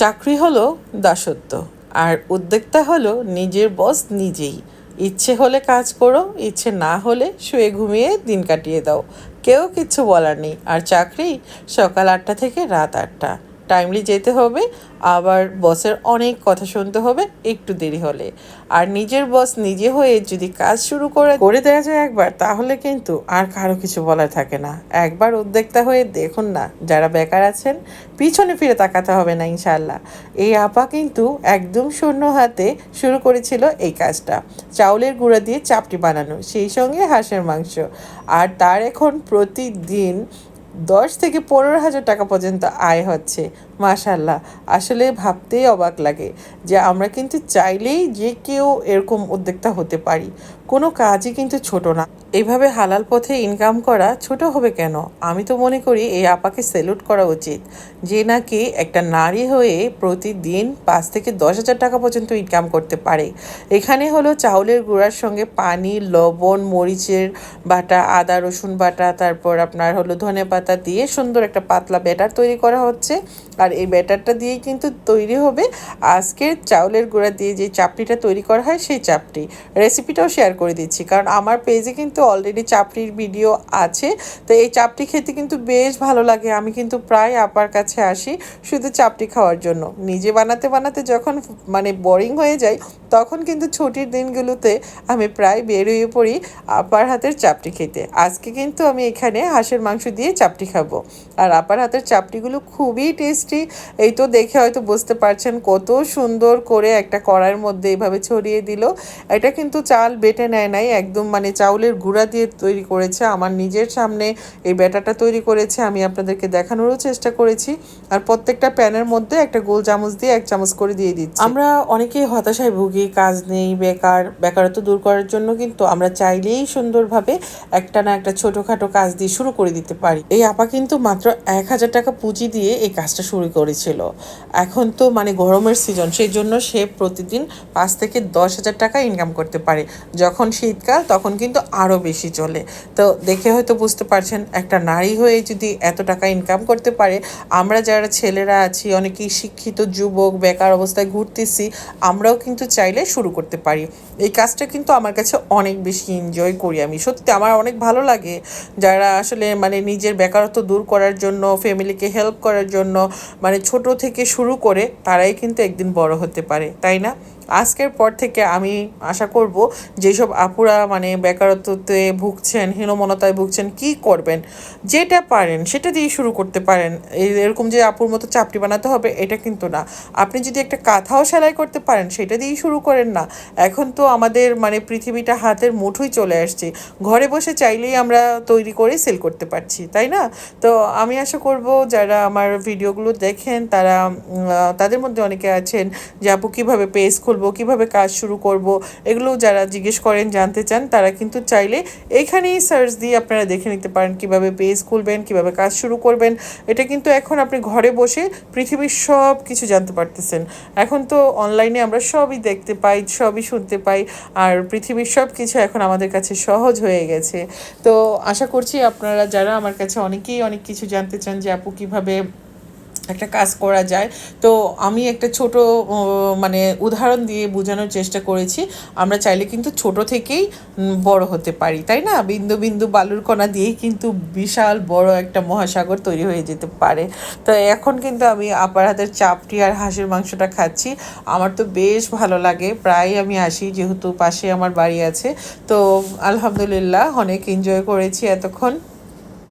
চাকরি হলো দাসত্ব, আর উদ্যোক্তা হলো নিজের বস নিজেই। ইচ্ছে হলে কাজ করো, ইচ্ছে না হলে শুয়ে ঘুমিয়ে দিন কাটিয়ে দাও। কেউ কিছু বলার নেই, আর চাকরি সকাল আটটা থেকে রাত আটটা। টাইমলি যেতে হবে, আবার বসের অনেক কথা শুনতে হবে একটু দেরি হলে। আর নিজের বস নিজে হয়ে যদি কাজ শুরু করে করে দেওয়া যায় একবার, তাহলে কিন্তু আর কারও কিছু বলার থাকে না। একবার উদ্যোক্তা হয়ে দেখুন না যারা বেকার আছেন, পিছনে ফিরে তাকাতে হবে না ইনশাল্লাহ এই আপা কিন্তু একদম শূন্য হাতে শুরু করেছিল এই কাজটা। চাউলের গুঁড়া দিয়ে চাপটি বানানো, সেই সঙ্গে হাঁসের মাংস। আর তার এখন প্রতিদিন দশ থেকে পনেরো হাজার টাকা পর্যন্ত আয় হচ্ছে। মাশাল্লাহ আসলে ভাবতেই অবাক লাগে যে আমরা কিন্তু চাইলেই যে কেউ এরকম উদ্যোক্তা হতে পারি। কোনো কাজই কিন্তু ছোট না। এইভাবে হালাল পথে ইনকাম করা ছোট হবে কেন? আমি তো মনে করি এই আপাকে সেলুট করা উচিত। যে নাকি একটা নারী হয়ে প্রতিদিন পাঁচ থেকে দশ হাজার টাকা পর্যন্ত ইনকাম করতে পারে। এখানে হলো চাউলের গুঁড়ার সঙ্গে পানি, লবণ, মরিচের বাটা, আদা, রসুন বাটা, তারপর আপনার হলো ধনে পাতা দিয়ে সুন্দর একটা পাতলা ব্যাটার তৈরি করা হচ্ছে। আর এই ব্যাটারটা দিয়েই কিন্তু তৈরি হবে আজকের চাউলের গুঁড়া দিয়ে যে চাপড়িটা তৈরি করা হয় সেই চাপড়ি। রেসিপিটাও শেয়ার করে দিচ্ছি, কারণ আমার পেজে কিন্তু অলরেডি চাপড়ির ভিডিও আছে। তো এই চাপড়ি খেতে কিন্তু বেশ ভালো লাগে, আমি কিন্তু প্রায় আপার কাছে আসি শুধু চাপড়ি খাওয়ার জন্য। নিজে বানাতে বানাতে যখন মানে বোরিং হয়ে যায় তখন কিন্তু ছুটির দিনগুলোতে আমি প্রায় বের হয়ে পড়ি আপার হাতের চাপটি খেতে। আজকে কিন্তু আমি এখানে হাঁসের মাংস দিয়ে চাপটি খাব। আর আপার হাতের চাপটিগুলো খুবই টেস্টি এই তো দেখে হয়তো বুঝতে পারছেন কত সুন্দর করে একটা কড়াইয়ের মধ্যে এইভাবে ছড়িয়ে দিল। এটা কিন্তু চাল বেটে নেয় নাই, একদম মানে চাউলের গুঁড়া দিয়ে তৈরি করেছে। আমার নিজের সামনে এই ব্যাটাটা তৈরি করেছে, আমি আপনাদেরকে দেখানোরও চেষ্টা করেছি। আর প্রত্যেকটা প্যানের মধ্যে একটা গোল চামচ দিয়ে এক চামচ করে দিয়ে দিচ্ছি। আমরা অনেকেই হতাশায় ভুগি, কাজ নেই, বেকার, বেকারত্ব দূর করার জন্য কিন্তু আমরা চাইলেই সুন্দরভাবে একটা না একটা ছোটোখাটো কাজ দিয়ে শুরু করে দিতে পারি। এই আপা কিন্তু মাত্র এক হাজার টাকা পুঁজি দিয়ে এই কাজটা শুরু করেছিল। এখন তো মানে গরমের সিজন সেই জন্য সে প্রতিদিন পাঁচ থেকে দশ হাজার টাকা ইনকাম করতে পারে। যখন শীতকাল, তখন কিন্তু আরও বেশি চলে। তো দেখে হয়তো বুঝতে পারছেন, একটা নারী হয়ে যদি এত টাকা ইনকাম করতে পারে, আমরা যারা ছেলেরা আছি, অনেকেই শিক্ষিত, যুবক, বেকার অবস্থায় ঘুরতেছি, আমরাও কিন্তু চাইলে শুরু করতে পারি। এই কাজটা কিন্তু আমার কাছে অনেক বেশি এনজয় করি আমি। সত্যি আমার অনেক ভালো লাগে যারা আসলে মানে নিজের বেকারত্ব দূর করার জন্য ফ্যামিলিকে হেল্প করার জন্য মানে ছোট থেকে শুরু করে তারাই কিন্তু একদিন বড় হতে পারে তাই না? আজকের পর থেকে আমি আশা করব যেসব আপুরা মানে বেকারত্বতে ভুগছেন, হীনমনতায় ভুগছেন, কি করবেন? যেটা পারেন, সেটা দিয়ে শুরু করতে পারেন। এরকম যে আপুর মতো চাপটি বানাতে হবে, এটা কিন্তু না। আপনি যদি একটা কাঁথাও সেলাই করতে পারেন, সেটা দিয়েই শুরু করেন না। এখন তো আমাদের মানে পৃথিবীটা হাতের মুঠোই চলে আসছে। ঘরে বসে চাইলেই আমরা তৈরি করে সেল করতে পারছি, তাই না? তো আমি আশা করব যারা আমার ভিডিওগুলো দেখেন, তারা তাদের মধ্যে অনেকে আছেন যে আপু কীভাবে পেজ খুলবো কীভাবে কাজ শুরু করব এগুলো যারা জিজ্ঞেস করেন, জানতে চান, তারা কিন্তু চাইলে এখানেই সার্চ দিয়ে আপনারা দেখে নিতে পারেন, কীভাবে পেজ খুলবেন, কীভাবে কাজ শুরু করবেন। এটা কিন্তু এখন আপনি ঘরে বসে পৃথিবীর সব কিছু জানতে পারতেছেন। এখন তো অনলাইনে আমরা সবই দেখতে পাই, সবই শুনতে পাই, আর পৃথিবীর সব কিছু এখন আমাদের কাছে সহজ হয়ে গেছে। তো আশা করছি আপনারা, যারা আমার কাছে অনেকেই অনেক কিছু জানতে চান যে আপু কীভাবে একটা কাজ করা যায়। তো আমি একটা ছোট মানে উদাহরণ দিয়ে বোঝানোর চেষ্টা করেছি। আমরা চাইলে কিন্তু ছোট থেকেই বড় হতে পারি, তাই না? বিন্দু বিন্দু বালুর কণা দিয়েই কিন্তু বিশাল বড় একটা মহাসাগর তৈরি হয়ে যেতে পারে। তো এখন কিন্তু আমি আপার হাতের চাপটি আর হাঁসের মাংসটা খাচ্ছি। আমার তো বেশ ভালো লাগে, প্রায় আমি আসি যেহেতু পাশে আমার বাড়ি আছে। তো আলহামদুলিল্লাহ, অনেক এনজয় করেছি এতক্ষণ।